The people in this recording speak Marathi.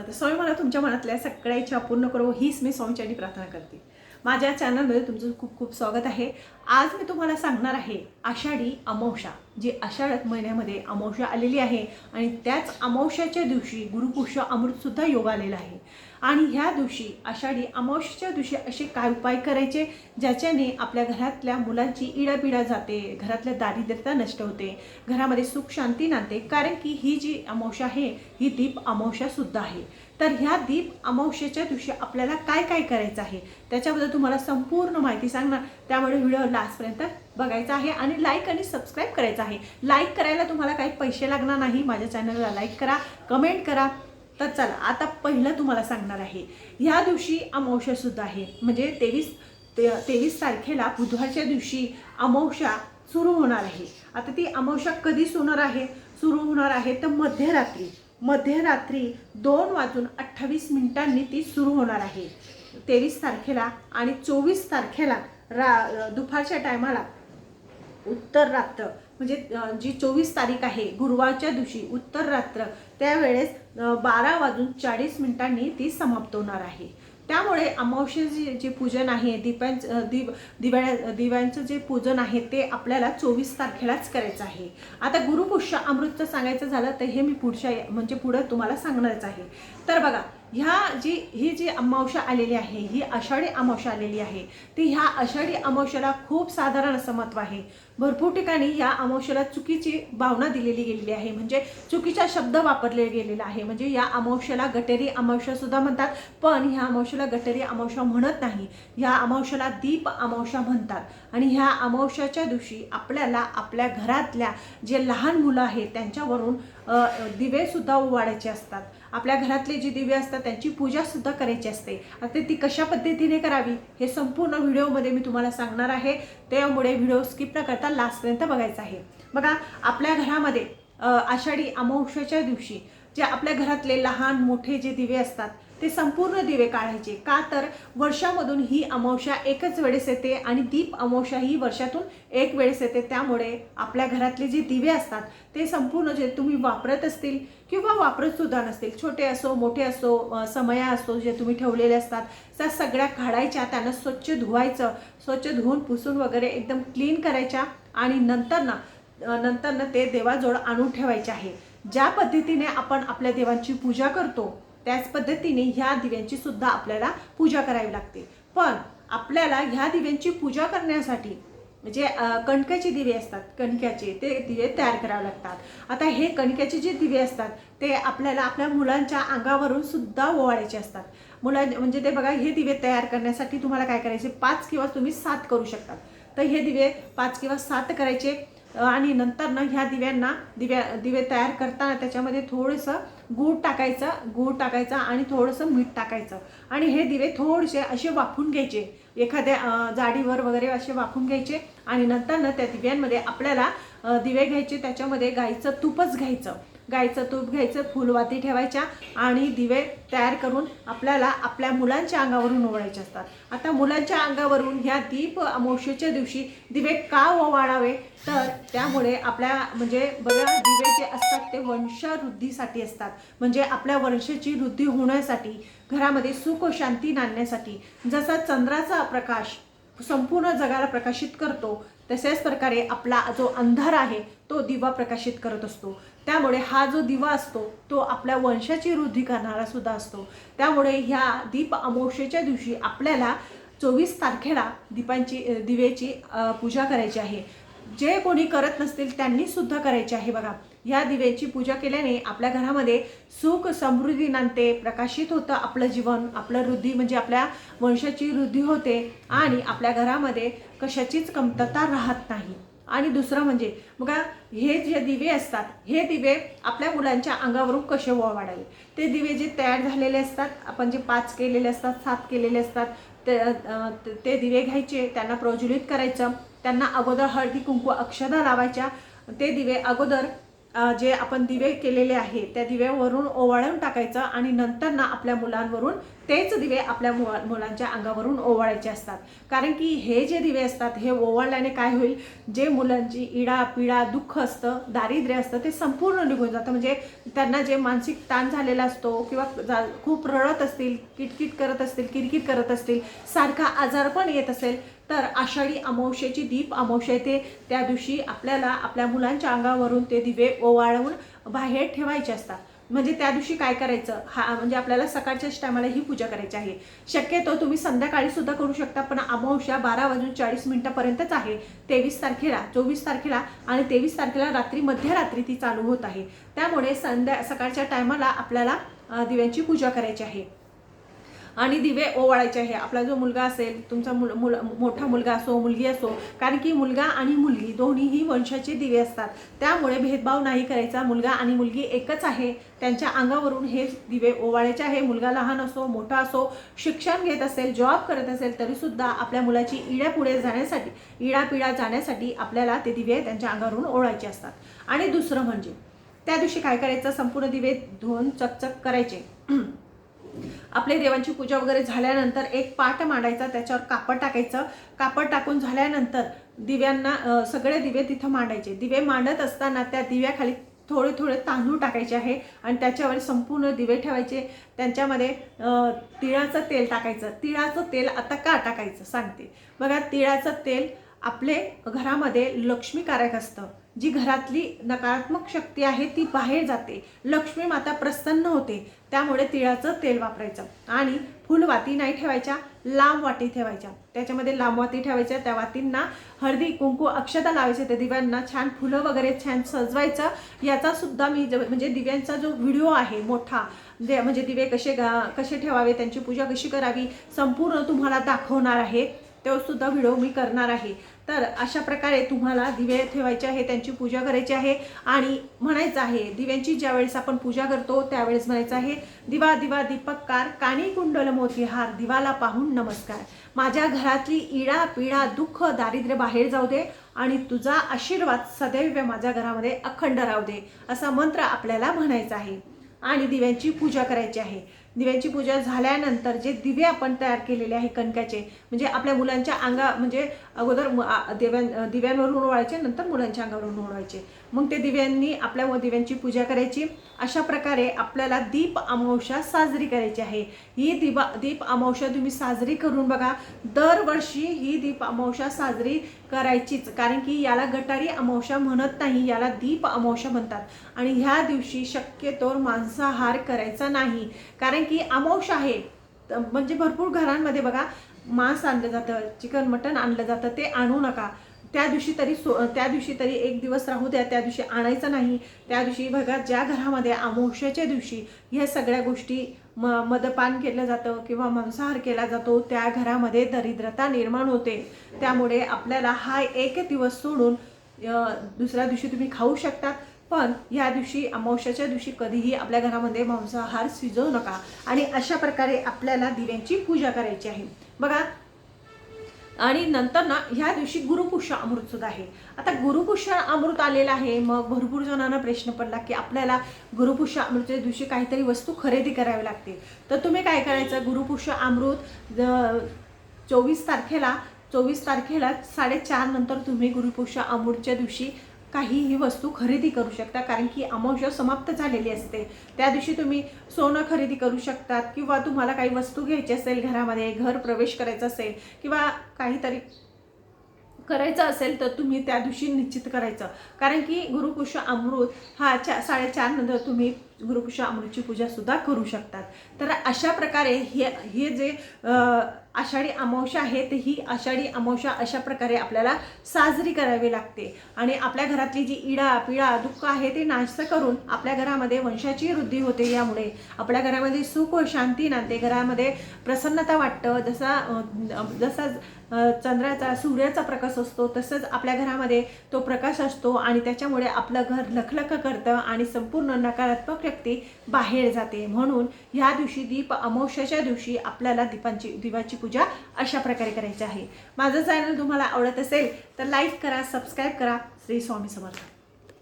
समर्थ स्वामी मला तुमच्या मनातल्या सगळ्या इच्छा पूर्ण करो. हीच मी स्वामीच्यानी प्रार्थना करते. माझ्या चॅनलमध्ये तुमचं खूप खूप स्वागत आहे. आज मी तुम्हाला सांगणार आहे आषाढी अमावस्या जी आषाढ महिन्यामध्ये अमावशा आलेली आहे. आणि त्याच अमावशाच्या दिवशी गुरुपुष्य अमृतसुद्धा योग आलेला आहे. आणि ह्या दिवशी आषाढी अमावस्येच्या दिवशी असे काय उपाय करायचे? ज्याच्याने आपल्या घरातल्या मुलांची इडापिडा जाते घरातल्या दारिद्र्यता नष्ट होते घरामध्ये सुख शांती नांदते. कारण की ही जी अमावस्या आहे ही दीप अमावस्यासुद्धा आहे. तर ह्या दीप अमावस्येच्या दिवशी आपल्याला काय काय करायचं आहे? त्याच्याबद्दल तुम्हाला संपूर्ण माहिती सांगणार. त्यामुळे व्हिडिओ लास्टपर्यंत बघायचा आहे आणि लाईक आणि सबस्क्राईब करायचं आहे. लाईक करायला तुम्हाला काही पैसे लागणार नाही. माझ्या चॅनलला लाईक करा कमेंट करा. तर चला आता पहिलं तुम्हाला सांगणार आहे. ह्या दिवशी अमावश्यासुद्धा आहे. म्हणजे तेवीस ते तेवीस तारखेला बुधवारच्या दिवशी अमावस्या सुरू होणार आहे. आता ती अमावस्या कधी होणार आहे? सुरू होणार आहे तर मध्यरात्री. मध्यरात्री दोन वाजून अठ्ठावीस मिनिटांनी ती सुरू होणार आहे. तेवीस तारखेला आणि चोवीस तारखेला रा दुपारच्या टायमाला उत्तर रात्र. म्हणजे जी चोवीस तारीख आहे गुरुवारच्या दिवशी उत्तर रात्र त्यावेळेस बारा वाजून चाळीस मिनिटांनी ती समाप्त होणार आहे. त्यामुळे अमावस्येचे जे पूजन आहे दीपांचं दिव दिव्या दिव्यांचं जे पूजन आहे ते आपल्याला चोवीस तारखेलाच करायचं आहे. आता गुरुपुष्य अमृतचं सांगायचं झालं तर हे मी पुढच्या म्हणजे पुढं तुम्हाला सांगणारच आहे. तर बघा ह्या जी ही जी अमावस्या आलेली आहे ही आषाढी अमावस्या आलेली आहे ती ह्या आषाढी अमावस्याला खूप साधारण असं महत्त्व आहे. भरपूर ठिकाणी या अमावस्याला चुकीची भावना दिलेली गेलेली आहे. म्हणजे चुकीचा शब्द वापरले गेलेला आहे. म्हणजे या अमावस्याला गटेरी अमावस्यासुद्धा म्हणतात पण ह्या अमावस्याला गटेरी अमावस्या म्हणत नाही. ह्या अमावस्याला दीप अमावस्या म्हणतात. आणि ह्या अमावस्याच्या दिवशी आपल्याला आपल्या घरातल्या जे लहान मुलं आहेत त्यांच्यावरून दिवेसुद्धा उवाडायचे असतात. आपल्या घरातले जे दिवे असतात त्यांची पूजासुद्धा करायची असते. आता ती कशा पद्धतीने करावी हे संपूर्ण व्हिडिओमध्ये मी तुम्हाला सांगणार आहे. त्यामुळे व्हिडिओ स्किप न करता लास्टपर्यंत बघायचा आहे. बघा आपल्या घरामध्ये आषाढी अमावस्याच्या दिवशी जे आपल्या घरातले लहान मोठे जे दिवे असतात ते संपूर्ण दिवे काढायचे. का तर वर्षामधून ही अमावस्या एकच वेळेस येते आणि दीप अमावस्या ही वर्षातून एक वेळेस येते. त्यामुळे आपल्या घरातले जे दिवे असतात ते संपूर्ण जे तुम्ही वापरत असतील किंवा वापरत सुद्धा नसतील छोटे असो मोठे असो समया असो जे तुम्ही ठेवलेले असतात त्या सगळ्या काढायच्या त्यांना स्वच्छ धुवायचं स्वच्छ धुवून पुसून वगैरे एकदम क्लीन करायच्या आणि नंतर ना नंतर ना ते देवाजवळ आणून ठेवायचे आहे. ज्या पद्धतीने आपण आपल्या देवांची पूजा करतो त्याच पद्धतीने ह्या दिव्यांची सुद्धा आपल्याला पूजा करावी लागते. पण आपल्याला ह्या दिव्यांची पूजा करण्यासाठी म्हणजे, जे कणक्याचे दिवे असतात कणक्याचे ते दिवे तयार करावे लागतात. आता हे कणक्याचे जे दिवे असतात ते आपल्याला आपल्या मुलांच्या अंगावरून सुद्धा ओवाळायचे असतात. मुलां म्हणजे ते बघा हे दिवे तयार करण्यासाठी तुम्हाला काय करायचे? पाच किंवा तुम्ही सात करू शकतात तर हे दिवे पाच किंवा सात करायचे. आणि नंतर ना ह्या दिव्यांना दिव्या दिवे तयार करताना त्याच्यामध्ये थोडंसं गूळ टाकायचं गूळ टाकायचा आणि थोडंसं मीठ टाकायचं. आणि हे दिवे थोडेसे असे वाफून घ्यायचे. एखाद्या जाडीवर वगैरे असे वाफून घ्यायचे आणि नंतर ना त्या दिव्यांमध्ये आपल्याला दिवे घ्यायचे त्याच्यामध्ये गाईचं तूपच घ्यायचं. गाईचं तूप घ्यायचं फुलवाती ठेवायच्या आणि दिवे तयार करून आपल्याला आपल्या मुलांच्या अंगावरून ओवाळायचे असतात. आता मुलांच्या अंगावरून ह्या दीप अमावस्येच्या दिवशी दिवे का ओवाळावे? तर त्यामुळे आपल्या म्हणजे बघा दिवे जे असतात ते वंशवृद्धीसाठी असतात. म्हणजे आपल्या वंशाची वृद्धी होण्यासाठी घरामध्ये सुख व शांती नांदण्यासाठी. जसा चंद्राचा प्रकाश संपूर्ण जगाला प्रकाशित करतो तशाच प्रकारे आपला जो अंधार आहे तो दिवा प्रकाशित करत असतो. त्यामुळे हा जो दिवा असतो तो आपल्या वंशाची वृद्धी करणारा सुद्धा असतो. त्यामुळे ह्या दीप अमोषेच्या दिवशी आपल्याला चोवीस तारखेला दीपांची दिवेची पूजा करायची आहे. जे कोणी करत नसतील त्यांनी सुद्धा करायची आहे बघा. ह्या दिव्याची पूजा केल्याने आपल्या घरामध्ये सुख समृद्धी नांदते प्रकाशित होतं आपलं जीवन आपलं वृद्धी म्हणजे आपल्या वंशाची वृद्धी होते आणि आपल्या घरामध्ये कशाचीच कमतरता राहत नाही. आणि दुसरं म्हणजे बघा हे जे दिवे असतात हे दिवे आपल्या मुलांच्या अंगावरून कसे वाढावे? ते दिवे जे तयार झालेले असतात आपण जे पाच केलेले असतात सात केलेले असतात ते ते दिवे घ्यायचे त्यांना प्रज्वलित करायचं त्यांना अगोदर हळदी कुंकू अक्षदा लावायच्या ते दिवे अगोदर जे आपण दिवे केलेले आहे त्या दिव्यावरून ओवाळून टाकायचं आणि नंतर ना आपल्या मुलांवरून तेच दिवे आपल्या मुला मुलांच्या अंगावरून ओवाळायचे असतात. कारण की हे जे दिवे असतात हे ओवाळल्याने काय होईल? जे मुलांची इडा पिडा दुःख असतं दारिद्र्य असतं ते संपूर्ण निघून जातं. म्हणजे त्यांना जे मानसिक ताण झालेला असतो किंवा जा खूप रडत असतील किटकिट करत असतील किरकिर करत असतील सारखा आजार पण येत असेल तर आषाढी अमावश्याची दीप अमावश्या येते. त्या दिवशी आपल्याला आपल्या मुलांच्या अंगावरून ते दिवे ओवाळून बाहेर ठेवायचे असतात. म्हणजे त्या दिवशी काय करायचं? हा म्हणजे आपल्याला सकाळच्याच टायमाला ही पूजा करायची आहे. शक्यतो तुम्ही संध्याकाळी सुद्धा करू शकता पण अमावश्या बारा वाजून चाळीस मिनिटापर्यंतच आहे. तेवीस तारखेला चोवीस तारखेला आणि तेवीस तारखेला रात्री मध्यरात्री ती चालू होत आहे. त्यामुळे संध्या सकाळच्या टायमाला आपल्याला दिव्यांची पूजा करायची आहे. आणि दिवे ओवाळायचे आहे. आपला जो मुलगा असेल तुमचा मुल मुल मोठा मुलगा असो मुलगी असो कारण की मुलगा आणि मुलगी दोन्हीही वंशाचे दिवे असतात. त्यामुळे भेदभाव नाही करायचा. मुलगा आणि मुलगी एकच आहे. त्यांच्या अंगावरून हे दिवे ओवाळायचे आहे. मुलगा लहान असो मोठा असो शिक्षण घेत असेल जॉब करत असेल तरीसुद्धा आपल्या मुलाची इड्या पुढे जाण्यासाठी इडापिडा जाण्यासाठी आपल्याला ते दिवे त्यांच्या अंगावरून ओळायचे असतात. आणि दुसरं म्हणजे त्या दिवशी काय करायचं? संपूर्ण दिवे धुवून चकचक करायचे. आपल्या देवांची पूजा वगैरे झाल्यानंतर एक पाट मांडायचा त्याच्यावर कापड टाकायचं. कापड टाकून झाल्यानंतर दिव्यांना सगळे दिवे तिथं मांडायचे. दिवे मांडत असताना त्या दिव्याखाली थोडे थोडे तांदूळ टाकायचे आहे आणि त्याच्यावर संपूर्ण दिवे ठेवायचे. त्यांच्यामध्ये तिळाचं तेल टाकायचं. तिळाचं तेल आता का टाकायचं? सांगते. बघा तिळाचं तेल आपले घरामध्ये लक्ष्मीकारक असतं. जी घरातली नकारात्मक शक्ती आहे ती बाहेर जाते. लक्ष्मी माता प्रसन्न होते. त्यामुळे तिळाचं तेल वापरायचं. आणि फुलवाती नाही ठेवायच्या लांब वाटी ठेवायच्या. त्याच्यामध्ये लांब वाती ठेवायच्या त्या वातींना हळदी कुंकू अक्षता लावायचे. त्या दिव्यांना छान फुलं वगैरे छान सजवायचं. याचा सुद्धा मी ज- म्हणजे दिव्यांचा जो व्हिडिओ आहे मोठा दे म्हणजे दिवे कसे गा कसे ठेवावे त्यांची पूजा कशी करावी संपूर्ण तुम्हाला दाखवणार आहे. तो सुद्धा व्हिडिओ मी करणार आहे. तर अशा प्रकारे तुम्हाला दिवे ठेवायचे आहे त्यांची पूजा करायची आहे. आणि म्हणायचं आहे दिव्यांची ज्यावेळेस आपण पूजा करतो त्यावेळेस म्हणायचं आहे दिवा दिवा दीपककार काणी कुंडल मोतीहार दिवाला पाहून नमस्कार. माझ्या घरातली इडा पिडा दुःख दारिद्र्य बाहेर जाऊ दे आणि तुझा आशीर्वाद सदैव माझ्या घरामध्ये अखंड राहू दे असा मंत्र आपल्याला म्हणायचा आहे. आणि दिव्यांची पूजा करायची आहे. दिव्यांची पूजा झाल्यानंतर जे दिवे आपण तयार केलेले आहे कणकाचे म्हणजे आपल्या मुलांच्या अंगा म्हणजे अगोदर दिव्यां दिव्यांवरून ओळायचे नंतर मुलांच्या अंगावरून ओळायचे मग ते दिव्यांनी आपल्या व दिव्यांची पूजा करायची. अशा प्रकारे आपल्याला दीप अमावस्या साजरी करायची आहे. ही दिवा दीप अमावस्या तुम्ही साजरी करून बघा. दरवर्षी ही दीप अमावस्या साजरी करायचीच. कारण की याला गटारी अमावस्या म्हणत नाही याला दीप अमावस्या म्हणतात. आणि ह्या दिवशी शक्यतोर मांसाहार करायचा नाही. कारण की अमावस्या आहे. म्हणजे भरपूर घरांमध्ये बघा मांस आणलं जातं चिकन मटन आणलं जातं ते आणू नका. त्या दिवशी तरी सो त्या दिवशी तरी एक दिवस राहू द्या त्या दिवशी आणायचं नाही. त्या दिवशी बघा ज्या घरामध्ये अमावस्याच्या दिवशी ह्या सगळ्या गोष्टी म मदपान केलं जातं किंवा मांसाहार केला जातो त्या घरामध्ये दरिद्रता निर्माण होते. त्यामुळे आपल्याला हा एक दिवस सोडून दुसऱ्या दिवशी तुम्ही खाऊ शकतात पण या दिवशी अमावश्याच्या दिवशी कधीही आपल्या घरामध्ये मांसाहार शिजवू नका. आणि अशा प्रकारे आपल्याला दिव्यांची पूजा करायची आहे. बघा आणि नंतर ना ह्या दिवशी गुरुपुष्य अमृत सुद्धा आहे. आता गुरुपुष्य अमृत आलेलं आहे मग भरपूर जणांना प्रश्न पडला की आपल्याला गुरुपुष्य अमृतच्या दिवशी काहीतरी वस्तू खरेदी करावी लागते. तर तुम्ही काय करायचं गुरुपुष्य अमृत चोवीस तारखेला चोवीस तारखेला साडेचार नंतर तुम्ही गुरुपुष्य अमृतच्या दिवशी काहीही वस्तू खरेदी करू शकता कारण की अमावस्या समाप्त झालेली असते. त्या दिवशी तुम्ही सोनं खरेदी करू शकतात किंवा तुम्हाला काही वस्तू घ्यायची असेल घरामध्ये घर प्रवेश करायचा असेल किंवा काहीतरी करायचं असेल तर तुम्ही त्या दिवशी निश्चित करायचं. कारण की गुरुपुष्य अमृत हा चा साडेचार नंतर तुम्ही गुरुपुष्य अमृतची पूजा सुद्धा करू शकतात. तर अशा प्रकारे हे हे जे आ, आषाढी अमावस्या आहे तर ही आषाढी अमावस्या अशा प्रकारे आपल्याला साजरी करावी लागते. आणि आपल्या घरातली जी इडा पिडा दुःख आहे ते नाश करून आपल्या घरामध्ये वंशाची वृद्धी होते यामुळे आपल्या घरामध्ये सुख व शांती नांदते. घरामध्ये प्रसन्नता वाटतं. जसा जसा चंद्राचा सूर्याचा प्रकाश असतो तसंच आपल्या घरामध्ये तो प्रकाश असतो आणि त्याच्यामुळे आपलं घर लखलख करतं आणि संपूर्ण नकारात्मक व्यक्ती बाहेर जाते. म्हणून ह्या दिवशी दीप अमावस्याच्या दिवशी आपल्याला दीपांची दिवाची पूजा अशा प्रकारे करायची आहे. माझं चॅनल तुम्हाला आवडत असेल तर लाईक करा सबस्क्राईब करा. श्री स्वामी समर्थ.